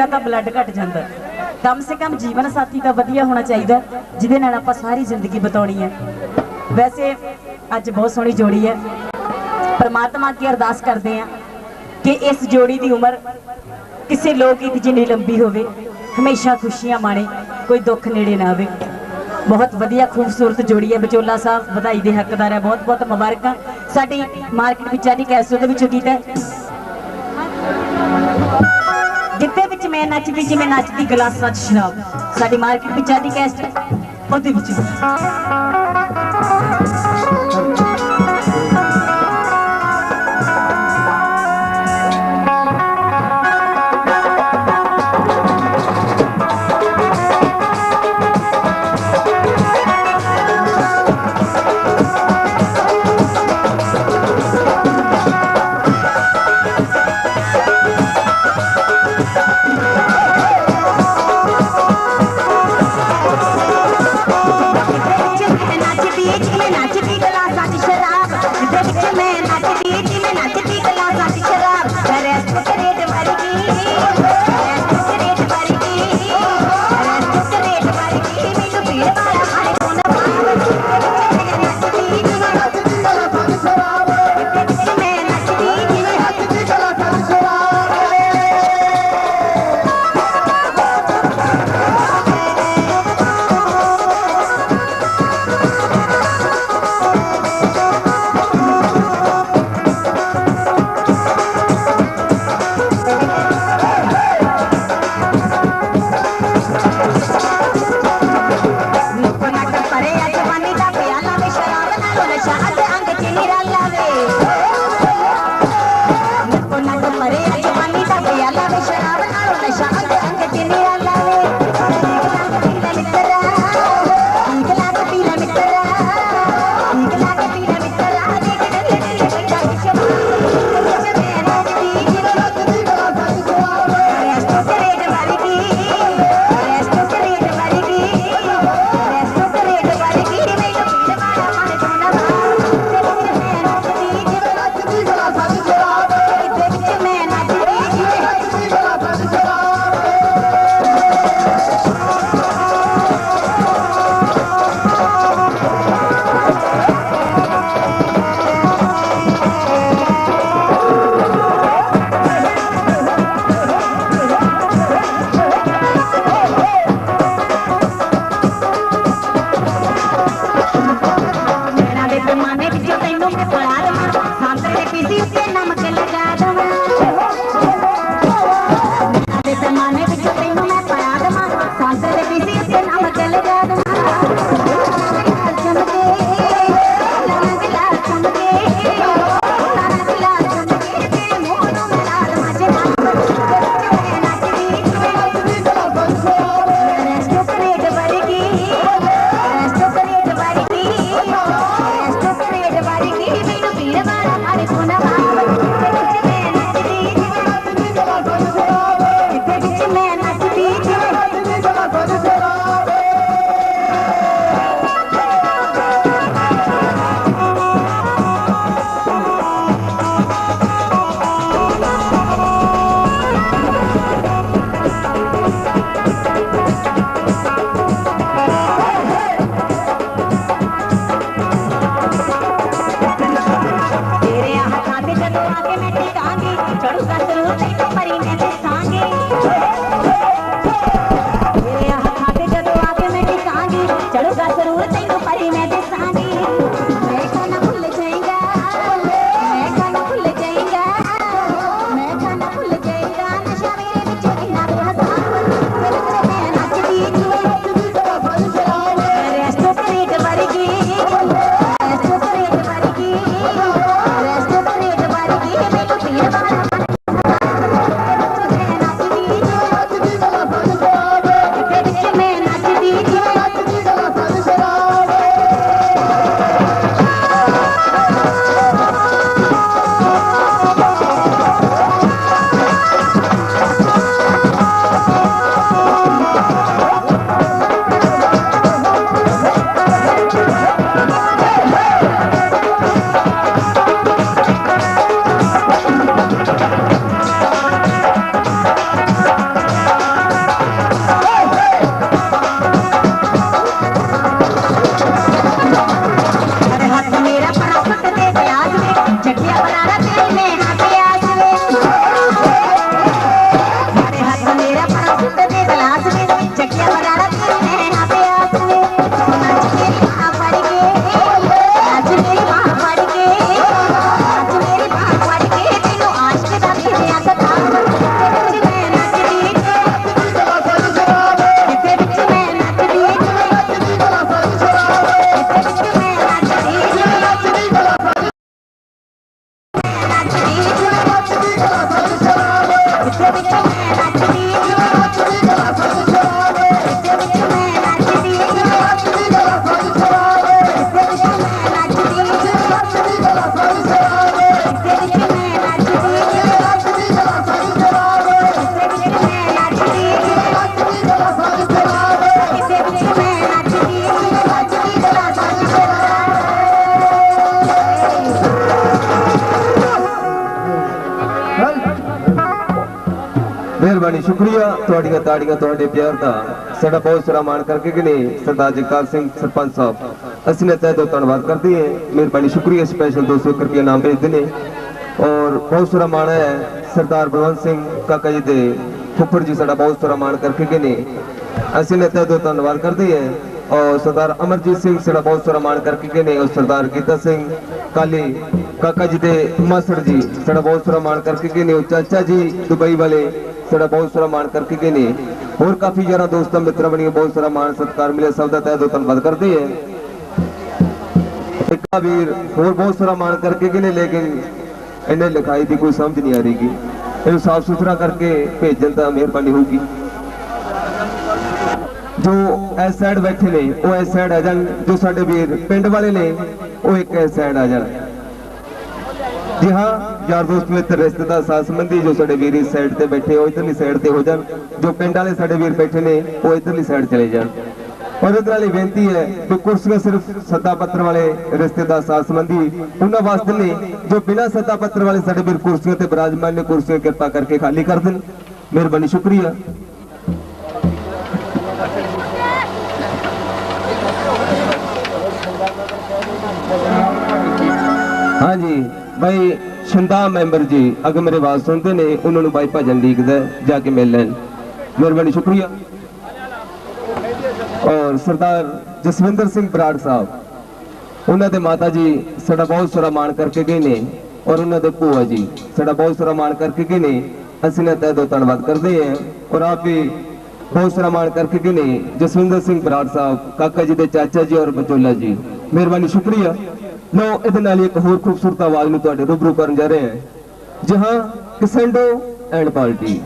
ਮੇਰਾ ਤਾਂ ਬਲੱਡ ਘਟ ਜਾਂਦਾ। ਕਮ ਸੇ ਕਮ ਜੀਵਨ ਸਾਥੀ ਤਾਂ ਵਧੀਆ ਹੋਣਾ ਚਾਹੀਦਾ ਜਿਹਦੇ ਨਾਲ ਆਪਾਂ ਸਾਰੀ ਜ਼ਿੰਦਗੀ ਬਿਤਾਉਣੀ ਹੈ। ਵੈਸੇ ਅੱਜ ਬਹੁਤ ਸੋਹਣੀ ਜੋੜੀ ਹੈ। ਪਰਮਾਤਮਾ ਅੱਗੇ ਅਰਦਾਸ ਕਰਦੇ ਆ ਕਿ ਇਸ ਜੋੜੀ ਦੀ ਉਮਰ ਕਿਸੇ ਲੋਕ ਗੀਤ ਜਿੰਨੀ ਲੰਬੀ ਹੋਵੇ, ਹਮੇਸ਼ਾ ਖੁਸ਼ੀਆਂ ਮਾਣੇ, ਕੋਈ ਦੁੱਖ ਨੇੜੇ ਨਾ ਆਵੇ। ਬਹੁਤ ਵਧੀਆ ਖੂਬਸੂਰਤ ਜੋੜੀ ਹੈ। ਵਿਚੋਲਾ ਸਾਹਿਬ ਵਧਾਈ ਦੇ ਹੱਕਦਾਰ ਹੈ। ਬਹੁਤ ਬਹੁਤ ਮੁਬਾਰਕਾਂ। ਸਾਡੀ ਮਾਰਕੀਟ ਵਿੱਚ ਆਦੀ ਕੈਸੋ ਦੇ ਵਿੱਚੋਂ ਗੀਤ ਹੈ। ਮੈਂ ਨੱਚਦੀ ਜਿਵੇਂ ਨੱਚਦੀ ਗਲਾਸਾਂ 'ਚ ਸ਼ਰਾਬ। ਸਾਡੀ ਮਾਰਕੀਟ ਵਿੱਚ ਆਦੀ ਕੈਸਟ ਉਹਦੇ ਵਿੱਚ ਵਿੱਚ। ਮਿਹਰਬਾਨੀ, ਸ਼ੁਕਰੀਆ। ਤੁਹਾਡੀਆਂ ਤਾੜੀਆਂ ਤੁਹਾਡੇ ਪਿਆਰ ਦਾ ਸਾਡਾ ਬਹੁਤ ਸਾਰਾ ਮਾਣ ਕਰਕੇ ਕਿ ਨੇ ਸਰਦਾਰ ਜਗਤਾਰ ਸਿੰਘ ਸਰਪੰਚ ਸਾਹਿਬ, ਅਸੀਂ ਨੇ ਤਹਿ ਦਿਲੋਂ ਧੰਨਵਾਦ ਕਰਦੇ ਹਾਂ। ਮਿਹਰਬਾਨੀ, ਸ਼ੁਕਰੀਆ ਸਪੈਸ਼ਲ 200 ਰੁਪਏ ਨਾਮ ਭੇਜਦੇ ਨੇ। ਔਰ ਬਹੁਤ ਸਾਰਾ ਮਾਣ ਹੈ ਸਰਦਾਰ ਬਲਵੰਤ ਸਿੰਘ ਕਾਕਾ ਜੀ ਦੇ ਫੁੱਫੜ ਜੀ, ਸਾਡਾ ਬਹੁਤ ਸਾਰਾ ਮਾਣ ਕਰਕੇ ਕਿ ਨੇ ਅਸੀਂ ਨੇ ਤਹਿ ਦਿਲੋਂ ਧੰਨਵਾਦ ਕਰਦੇ ਹਾਂ। ਔਰ ਸਰਦਾਰ ਅਮਰਜੀਤ ਸਿੰਘ ਸਾਡਾ ਬਹੁਤ ਸਾਰਾ ਮਾਣ ਕਰਕੇ ਗਏ ਨੇ, ਔਰ ਸਰਦਾਰ ਗੀਤਾ ਸਿੰਘ ਕਾਲੀ ਕਾਕਾ ਜੀ ਦੇ ਮਾਸੜ ਜੀ ਸਾਡਾ ਬਹੁਤ ਸਾਰਾ ਮਾਣ ਕਰਕੇ ਗਏ ਨੇ, ਔਰ ਚਾਚਾ ਜੀ ਦੁਬਈ ਵਾਲੇ ਸਾਡਾ ਬਹੁਤ ਸਾਰਾ ਮਾਣ ਕਰਕੇ ਗਏ ਨੇ। ਹੋਰ ਕਾਫੀ ਯਾਰਾਂ ਦੋਸਤਾਂ ਮਿੱਤਰਾਂ ਬਣੀਆਂ ਬਹੁਤ ਸਾਰਾ ਮਾਣ ਸਤਿਕਾਰ ਮਿਲਿਆ, ਸਭ ਦਾ ਤਹਿ ਦਿਲੋਂ ਧੰਨਵਾਦ ਕਰਦੇ ਹਾਂ ਇੱਕ ਵੀਰ ਹੋਰ ਬਹੁਤ ਸਾਰਾ ਮਾਣ ਕਰਕੇ ਗਏ ਨੇ, ਲੇਕਿਨ ਇਹਨੇ ਲਿਖਾਈ ਦੀ ਕੋਈ ਸਮਝ ਨਹੀਂ ਆ ਰਹੀਗੀ ਇਹਨੂੰ ਸਾਫ਼ ਸੁਥਰਾ ਕਰਕੇ ਭੇਜਣ ਤਾਂ ਮਿਹਰਬਾਨੀ ਹੋਊਗੀ। ਇਸ ਸਾਈਡ ਬੈਠੇ ਨੇ, ਉਹ ਇਸ ਸਾਈਡ ਆ ਜਾਣ, ਜੋ ਸਾਡੇ ਵੀਰ ਪਿੰਡ ਵਾਲੇ ਨੇ, ਉਹ ਇੱਕ ਇਸ ਸਾਈਡ ਆ ਜਾਣ। ਜੀ ਹਾਂ, ਯਾਰ ਦੋਸਤ, ਮਿੱਤਰ, ਰਿਸ਼ਤੇਦਾਰ, ਸਾਥ ਸੰਬੰਧੀ ਜੋ ਸਾਡੇ ਵੀਰ ਇਸ ਸਾਈਡ ਤੇ ਬੈਠੇ, ਉਹ ਇਧਰਲੀ ਸਾਈਡ ਤੇ ਹੋ ਜਾਣ। ਜੋ ਪਿੰਡ ਵਾਲੇ ਸਾਡੇ ਵੀਰ ਬੈਠੇ ਨੇ, ਉਹ ਇਧਰਲੀ ਸਾਈਡ ਚਲੇ ਜਾਣ। ਔਰ ਇਹਦੇ ਬੇਨਤੀ ਹੈ ਕਿ ਕੁਰਸੀਆਂ ਸਿਰਫ ਸੱਦਾ ਪੱਤਰ ਵਾਲੇ ਰਿਸ਼ਤੇਦਾਰ, ਸਾਥ ਸੰਬੰਧੀ ਉਹਨਾਂ ਵਾਸਤੇ ਨੇ, ਜੋ ਬਿਨਾਂ ਸੱਦਾ ਪੱਤਰ ਵਾਲੇ ਸਾਡੇ ਵੀਰ ਕੁਰਸੀਆਂ ਤੇ ਬਰਾਜਮਾਨ ਨੇ, ਕੁਰਸੀਆਂ ਕਿਰਪਾ ਕਰਕੇ ਖਾਲੀ ਕਰ ਦੇਣ। ਮਿਹਰਬਾਨੀ, ਸ਼ੁਕਰੀਆ। ਹਾਂਜੀ। ਬਾਈ ਸ਼ੰਦਾ ਮੈਂਬਰ ਜੀ ਅਗਰ ਮੇਰੇ ਆਵਾਜ਼ ਸੁਣਦੇ ਨੇ ਉਹਨਾਂ ਨੂੰ ਬਾਈ ਭਜਨ ਲਿਖਦਾ ਹੈ, ਜਾ ਕੇ ਮਿਲ ਲੈਣ ਮਿਹਰਬਾਨੀ ਸ਼ੁਕਰੀਆ। ਔਰ ਸਰਦਾਰ ਜਸਵਿੰਦਰ ਸਿੰਘ ਬਰਾੜ ਸਾਹਿਬ ਉਹਨਾਂ ਦੇ ਮਾਤਾ ਜੀ ਸਾਡਾ ਬਹੁਤ ਸਾਰਾ ਮਾਣ ਕਰਕੇ ਗਏ ਨੇ ਔਰ ਉਹਨਾਂ ਦੇ ਭੂਆ ਜੀ ਸਾਡਾ ਬਹੁਤ ਸਾਰਾ ਮਾਣ ਕਰਕੇ ਗਏ ਨੇ ਅਸੀਂ ਨਾ ਤਹਿ ਦਿਲੋਂ ਧੰਨਵਾਦ ਕਰਦੇ ਹਾਂ ਔਰ ਆਪ ਵੀ ਬਹੁਤ ਸਾਰਾ ਮਾਣ ਕਰਕੇ ਗਏ ਨੇ ਜਸਵਿੰਦਰ ਸਿੰਘ ਬਰਾੜ ਸਾਹਿਬ ਕਾਕਾ ਜੀ ਦੇ ਚਾਚਾ ਜੀ ਔਰ ਬਚੋਲਾ ਜੀ। ਮਿਹਰਬਾਨੀ ਸ਼ੁਕਰੀਆ। ਲੋ ਇਹਦੇ ਨਾਲ ਹੀ ਇੱਕ ਹੋਰ ਖੂਬਸੂਰਤ ਆਵਾਜ਼ ਨੂੰ ਤੁਹਾਡੇ ਰੂਬਰੂ ਕਰਨ ਜਾ ਰਹੇ ਹਾਂ। ਜਹਾਂ ਕਿਸੈਂਡੋ ਐਂਡ ਪਾਰਟੀ।